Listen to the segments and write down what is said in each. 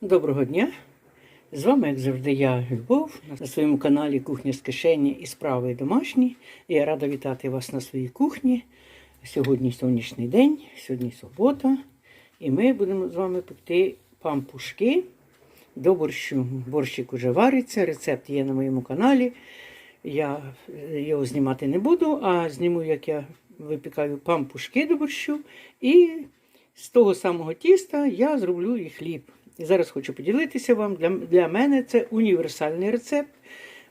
Доброго дня! З вами, як завжди, я Любов на своєму каналі Кухня з кишені і справи домашні. Я рада вітати вас на своїй кухні. Сьогодні сонячний день, сьогодні субота. І ми будемо з вами пекти пампушки до борщу. Борщик уже вариться, рецепт є на моєму каналі. Я його знімати не буду, а зніму, як я випікаю пампушки до борщу. І з того самого тіста я зроблю і хліб. І зараз хочу поділитися вам. Для, для мене це універсальний рецепт,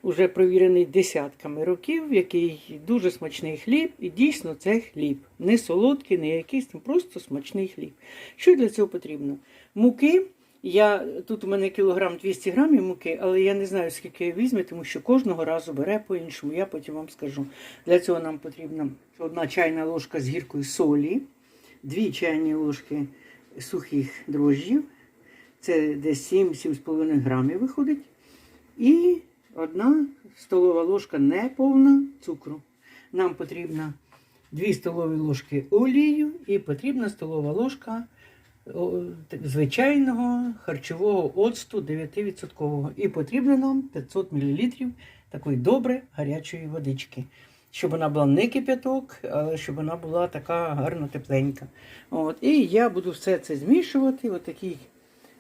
уже провірений десятками років, який дуже смачний хліб. І дійсно це хліб. Не солодкий, не якийсь, там просто смачний хліб. Що для цього потрібно? Муки. Я, Тут у мене кілограм 200 грамів муки, але я не знаю, скільки я візьму, тому що кожного разу бере по-іншому. Я потім вам скажу. Для цього нам потрібна одна чайна ложка з гіркою солі, дві чайні ложки сухих дрожжів, це десь 7-7,5 грамів виходить. І одна столова ложка неповна цукру. Нам потрібно 2 столові ложки олію і потрібна столова ложка звичайного харчового оцту 9%. І потрібно нам 500 мл такої добре гарячої водички. Щоб вона була не кип'яток, але щоб вона була така гарно тепленька. От. І я буду все це змішувати в такій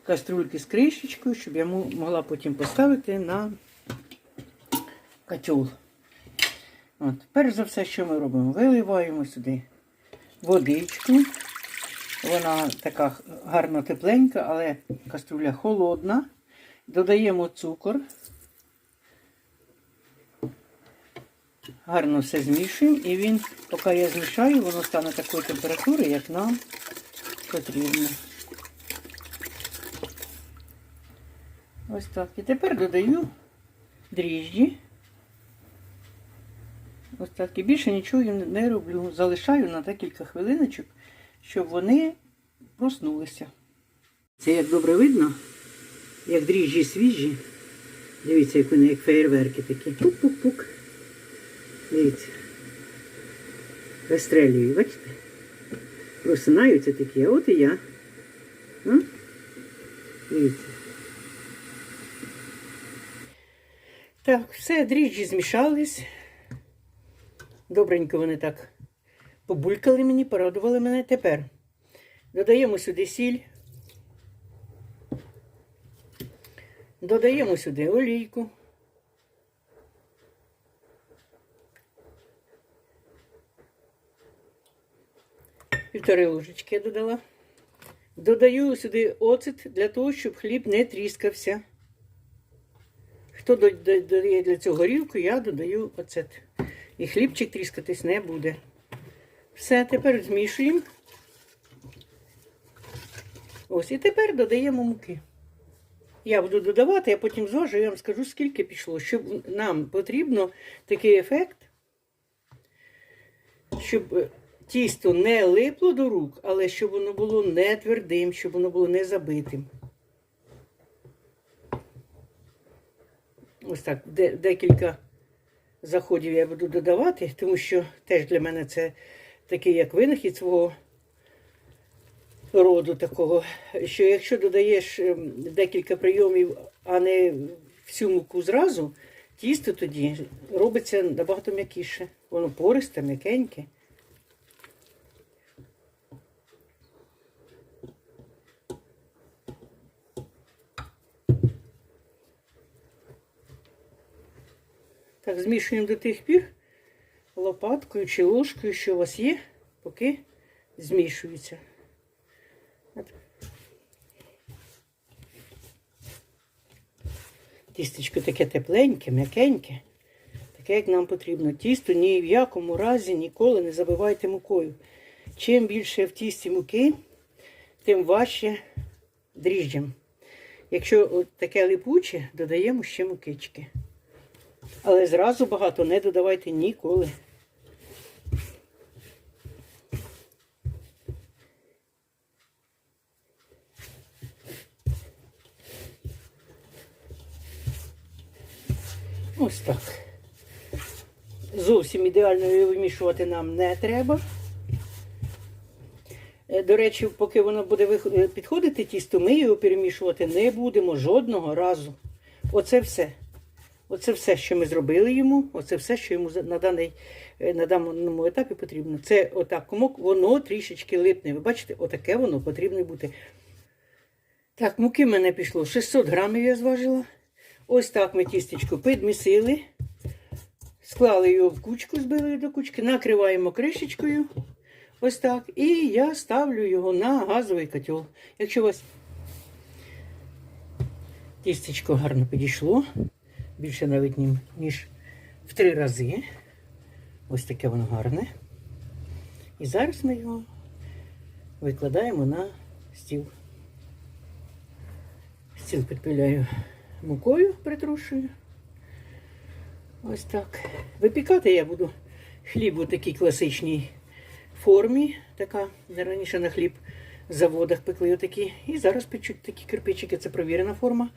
каструльки з кришечкою, щоб я могла потім поставити на котел. От. Перш за все, що ми робимо? Виливаємо сюди водичку. Вона така гарно тепленька, але каструля холодна. Додаємо цукор. Гарно все змішуємо. І він, поки я змішаю, воно стане такої температури, як нам потрібно. Ось так. І тепер додаю дріжджі. Ось так. І більше нічого не роблю. Залишаю на декілька хвилиночок, щоб вони проснулися. Це як добре видно, як дріжджі свіжі. Дивіться, як вони, як феєрверки такі. Пук-пук-пук. Дивіться. Вистрелюю, бачите? Просинаються такі, а от і я. А? Дивіться. Так, все, дріжджі змішались. Добренько вони так побулькали мені, порадували мене. Тепер додаємо сюди сіль. Додаємо сюди олійку. Півтори ложечки я додала. Додаю сюди оцет для того, щоб хліб не тріскався. Хто до- до- додає для цього горілку, я додаю оцет. І хлібчик тріскатись не буде. Все, тепер змішуємо. Ось, і тепер додаємо муки. Я буду додавати, я потім зважу, я вам скажу, скільки пішло. Щоб нам потрібно такий ефект, щоб тісто не липло до рук, але щоб воно було не твердим, щоб воно було не забитим. Ось так, де, декілька заходів я буду додавати, тому що теж для мене це такий як винахід свого роду такого, що якщо додаєш ем, декілька прийомів, а не всю муку зразу, тісто тоді робиться набагато м'якіше. Воно пористе, м'якеньке. Так, змішуємо до тих пір лопаткою чи ложкою, що у вас є, поки змішується. Тістечко таке тепленьке, м'якеньке, таке, як нам потрібно. Тісто ні в якому разі ніколи не забивайте мукою. Чим більше в тісті муки, тим важче дріжджям. Якщо от таке липуче, додаємо ще мукички. Але зразу багато не додавайте ніколи. Ось так. Зовсім ідеально вимішувати нам не треба. Е, До речі, поки воно буде е, підходити тісто, ми його перемішувати не будемо жодного разу. Оце все. Оце все, що ми зробили йому, оце все, що йому на, даний, е, на даному етапі потрібно. Це отак комок, воно трішечки липне. Ви бачите, отаке воно потрібно бути. Так, муки в мене пішло 600 грамів, я зважила. Ось так ми тістечко підмісили. Склали його в кучку, збили до кучки, накриваємо кришечкою. Ось так. І я ставлю його на газовий котел. Якщо у вас тістечко гарно підійшло, більше навіть ніж в три рази. Ось таке воно гарне. І зараз ми його викладаємо на стіл. Стіл підпиляю мукою, притрушую. Ось так. Випікати я буду хліб у такій класичній формі. Така раніше на хліб в заводах пекли отакі. І зараз печуть такі кирпичики, це провірена форма.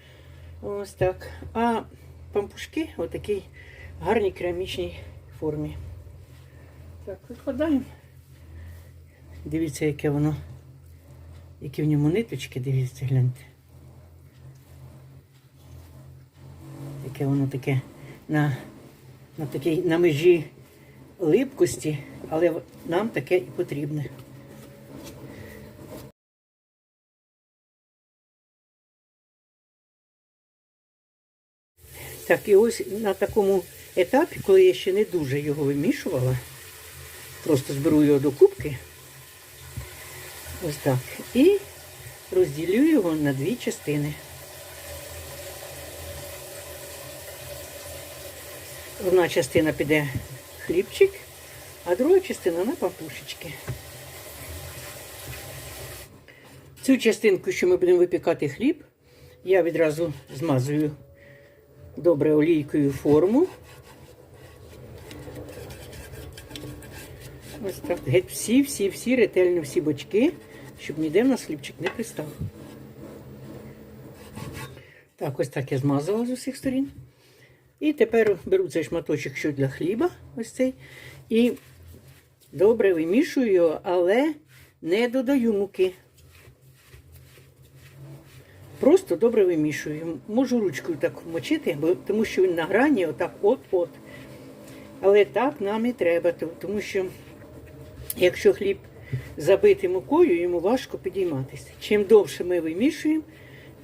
Ось так. А пампушки у такій гарній керамічній формі. Так, викладаємо. Дивіться, яке воно, які в ньому ниточки, дивіться, гляньте. Яке воно таке на, на, такій, на межі липкості, але нам таке і потрібне. Так, і ось на такому етапі, коли я ще не дуже його вимішувала, просто зберу його до кубки. Ось так. І розділю його на дві частини. Одна частина піде хлібчик, а друга частина на папушечки. Цю частинку, що ми будемо випікати хліб, я відразу змазую добре олійкою форму. Ось так. Геть всі, всі, всі ретельно всі бочки, щоб ніде в нас хлібчик не пристав. Так, ось так я змазала з усіх сторін. І тепер беру цей шматочок, що для хліба, ось цей, і добре вимішую його, але не додаю муки. Просто добре вимішую. Можу ручкою так вмочити, бо, тому що він на грані отак от-от. Але так нам і треба, тому що якщо хліб забитий мукою, йому важко підійматися. Чим довше ми вимішуємо,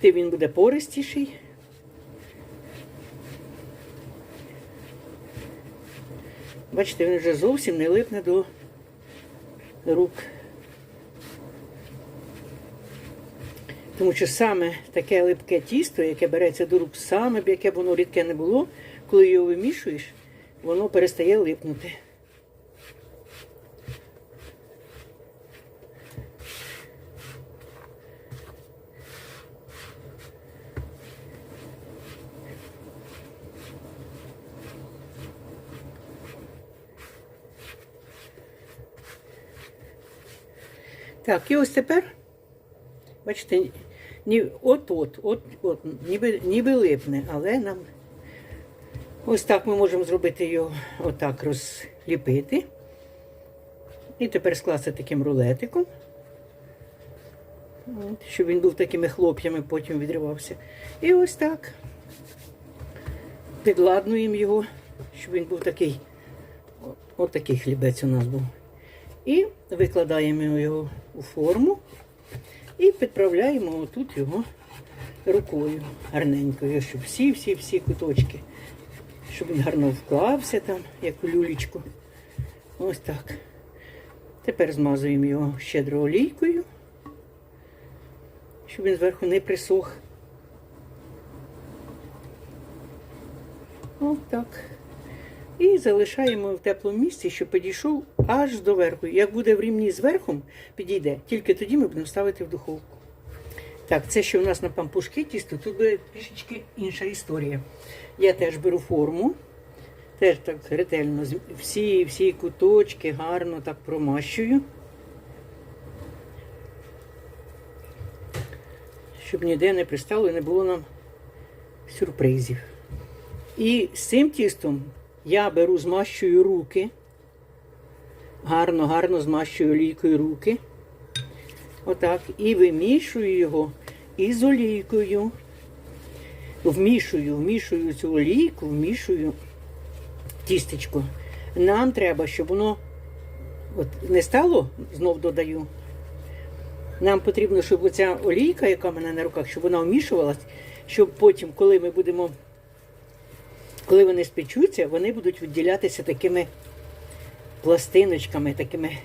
тим він буде пористіший. Бачите, він вже зовсім не липне до рук. Тому що саме таке липке тісто, яке береться до рук, саме б яке б воно рідке не було, коли його вимішуєш, воно перестає липнути. Так, і ось тепер, бачите, от-от, от, от, ніби, ніби липне, але нам ось так ми можемо зробити його отак розліпити. І тепер скласти таким рулетиком, от, щоб він був такими хлоп'ями, потім відривався. І ось так. Підладнуємо його, щоб він був такий, от, от такий хлібець у нас був. І викладаємо його у форму і підправляємо отут його рукою гарненькою, щоб всі-всі-всі куточки, щоб він гарно вклався там, як у люлічку. Ось так. Тепер змазуємо його щедро олійкою, щоб він зверху не присох. Ось так. І залишаємо в теплому місці, щоб підійшов аж до верху. Як буде в рівні з верхом, підійде, тільки тоді ми будемо ставити в духовку. Так, це що у нас на пампушки тісто, тут буде трішечки інша історія. Я теж беру форму, теж так ретельно, всі, всі куточки гарно так промащую. Щоб ніде не пристало і не було нам сюрпризів. І з цим тістом я беру, змащую руки. Гарно, гарно змащую олійкою руки. Отак. І вимішую його із олійкою. Вмішую, вмішую цю олійку, вмішую тістечко. Нам треба, щоб воно от не стало, знов додаю. Нам потрібно, щоб оця олійка, яка в мене на руках, щоб вона вмішувалась, щоб потім, коли ми будемо, коли вони спечуться, вони будуть відділятися такими пластиночками, такими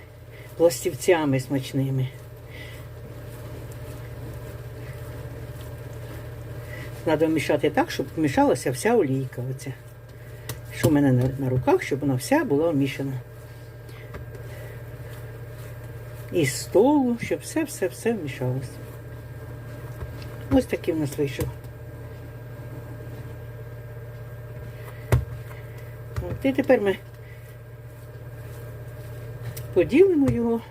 пластівцями смачними. Треба вмішати так, щоб вмішалася вся олійка. Оця, що в мене на, руках, щоб вона вся була вмішана. І з столу, щоб все-все-все вмішалося. Ось такий в нас вийшов. От, і тепер ми поділимо його,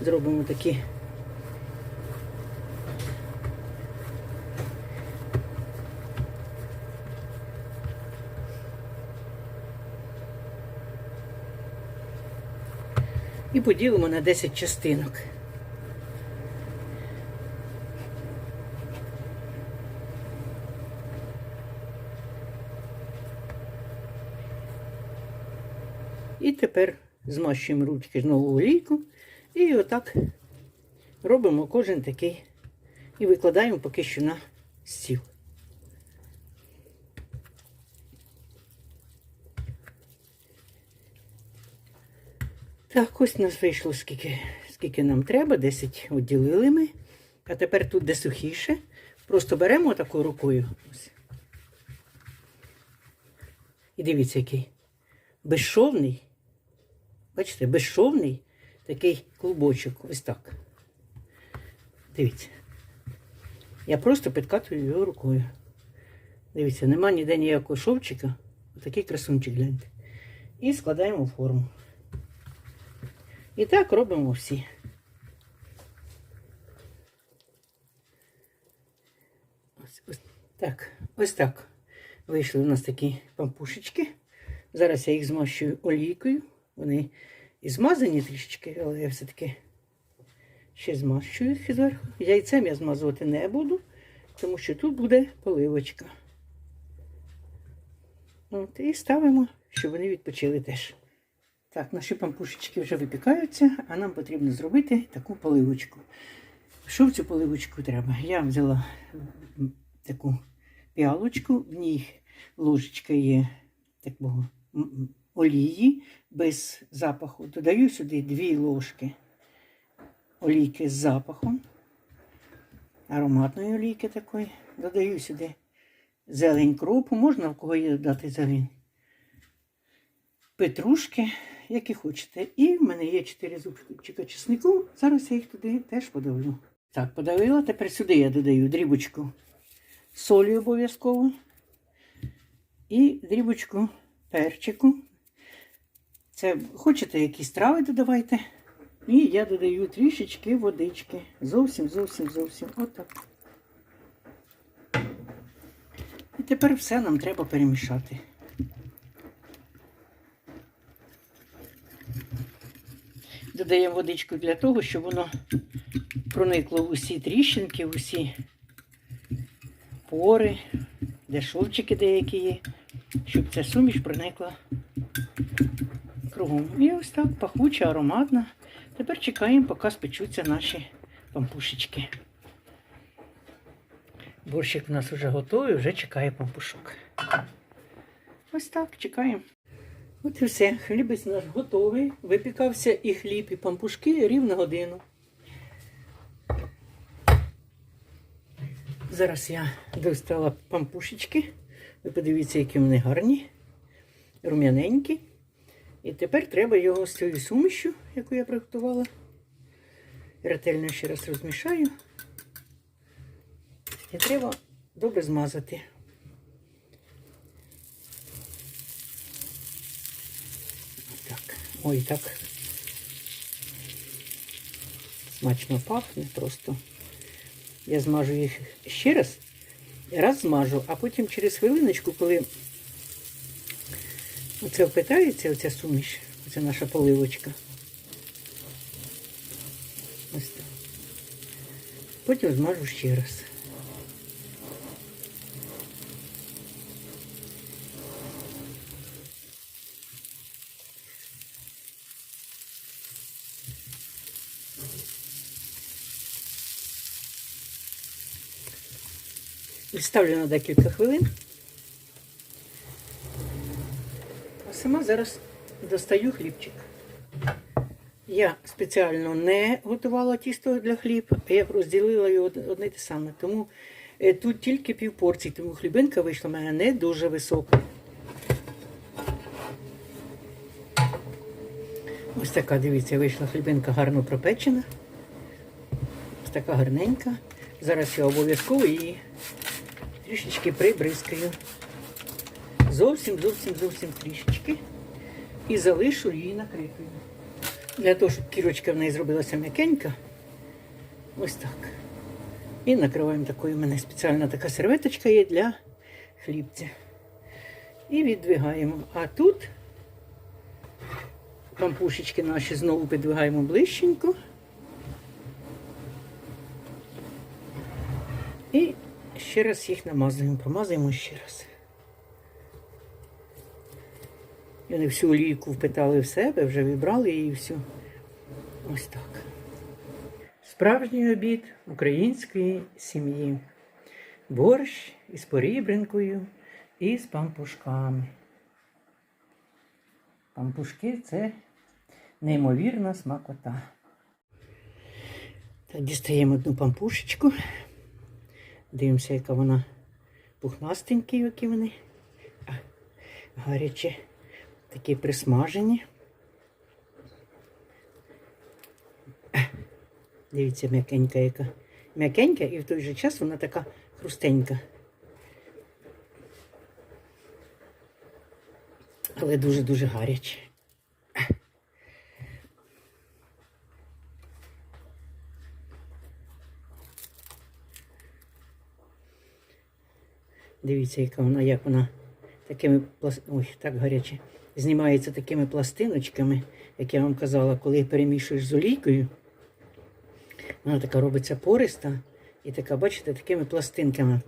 зробимо такі. І поділимо на 10 частинок. І тепер змащуємо ручки знову олійку і отак робимо кожен такий і викладаємо поки що на стіл. Так, ось у нас вийшло скільки, скільки нам треба, 10 відділили ми. А тепер тут, де сухіше, просто беремо таку рукою. Ось. І дивіться, який безшовний. Бачите, безшовний такий клубочок. Ось так. Дивіться. Я просто підкатую його рукою. Дивіться, нема ніде ніякого шовчика. Отакий красунчик гляньте. І складаємо форму. І так робимо всі. Ось, ось так, ось так. Вийшли у нас такі пампушечки. Зараз я їх змащую олійкою. Вони і змазані трішечки, але я все-таки ще змащую їх зверху. Яйцем я змазувати не буду, тому що тут буде поливочка. От, і ставимо, щоб вони відпочили теж. Так, наші пампушечки вже випікаються, а нам потрібно зробити таку поливочку. Що в цю поливочку треба? Я взяла таку піалочку, в ній ложечка є такого олії без запаху. Додаю сюди дві ложки олійки з запахом, ароматної олійки такої. Додаю сюди зелень кропу, можна в кого є додати зелень петрушки, які хочете. І в мене є 4 зубчика чеснику. Зараз я їх туди теж подавлю. Так, подавила. Тепер сюди я додаю дрібочку солі обов'язково. І дрібочку перчику. Це хочете якісь трави додавайте. І я додаю трішечки водички. Зовсім, зовсім, зовсім. Отак. І тепер все нам треба перемішати. Додаємо водичку для того, щоб воно проникло в усі тріщинки, в усі пори, де шовчики деякі є, щоб ця суміш проникла кругом. І ось так пахуча, ароматна. Тепер чекаємо, поки спечуться наші пампушечки. Борщик у нас вже готовий, вже чекає пампушок. Ось так, чекаємо. От і все. Хлібець наш готовий. Випікався і хліб, і пампушки рівно годину. Зараз я достала пампушечки. Ви подивіться, які вони гарні, рум'яненькі. І тепер треба його з цією сумішю, яку я приготувала. Ретельно ще раз розмішаю. І треба добре змазати. Так, ой, так смачно пахне просто. Я змажу їх ще раз, раз змажу, а потім через хвилиночку, коли оце впитається, оця суміш, оця наша поливочка. Ось так. Потім змажу ще раз. Відставлю на декілька хвилин. А сама зараз достаю хлібчик. Я спеціально не готувала тісто для хліб, я розділила його одне те саме. Тому е, тут тільки пів порції, тому хлібинка вийшла в мене не дуже висока. Ось така, дивіться, вийшла хлібинка гарно пропечена. Ось така гарненька. Зараз я обов'язково її трішечки прибризкаю. Зовсім, зовсім, зовсім трішечки. І залишу її накритою. Для того, щоб кірочка в неї зробилася м'якенька. Ось так. І накриваємо такою. У мене спеціальна така серветочка є для хлібця. І віддвигаємо. А тут пампушечки наші знову підвигаємо ближченько. І ще раз їх намазуємо, промазуємо ще раз. І вони всю олійку впитали в себе, вже вибрали її всю. Ось так. Справжній обід української сім'ї. Борщ із порібринкою і з пампушками. Пампушки це неймовірна смакота. Так, дістаємо одну пампушечку. Дивимося, яка вона пухнастенькі, які вони. А, гарячі, такі присмажені. Дивіться, м'якенька яка. М'якенька і в той же час вона така хрустенька. Але дуже-дуже гаряче. Дивіться, яка вона, як вона такими пласт... Ой, так гаряче. Знімається такими пластиночками, як я вам казала, коли перемішуєш з олійкою. Вона така робиться пориста і така, бачите, такими пластинками.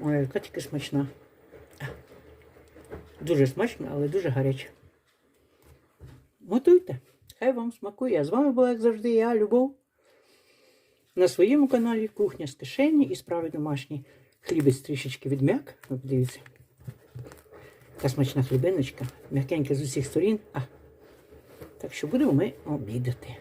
Ой, яка тільки смачна. Дуже смачна, але дуже гаряча. Готуйте. Хай вам смакує. А з вами була, як завжди, я, Любов. На своєму каналі Кухня з кишені і справи домашні. Хлібець трішечки відм'як. Подивіться. Така смачна хлібиночка. М'якенька з усіх сторін. А. Так що будемо ми обідати.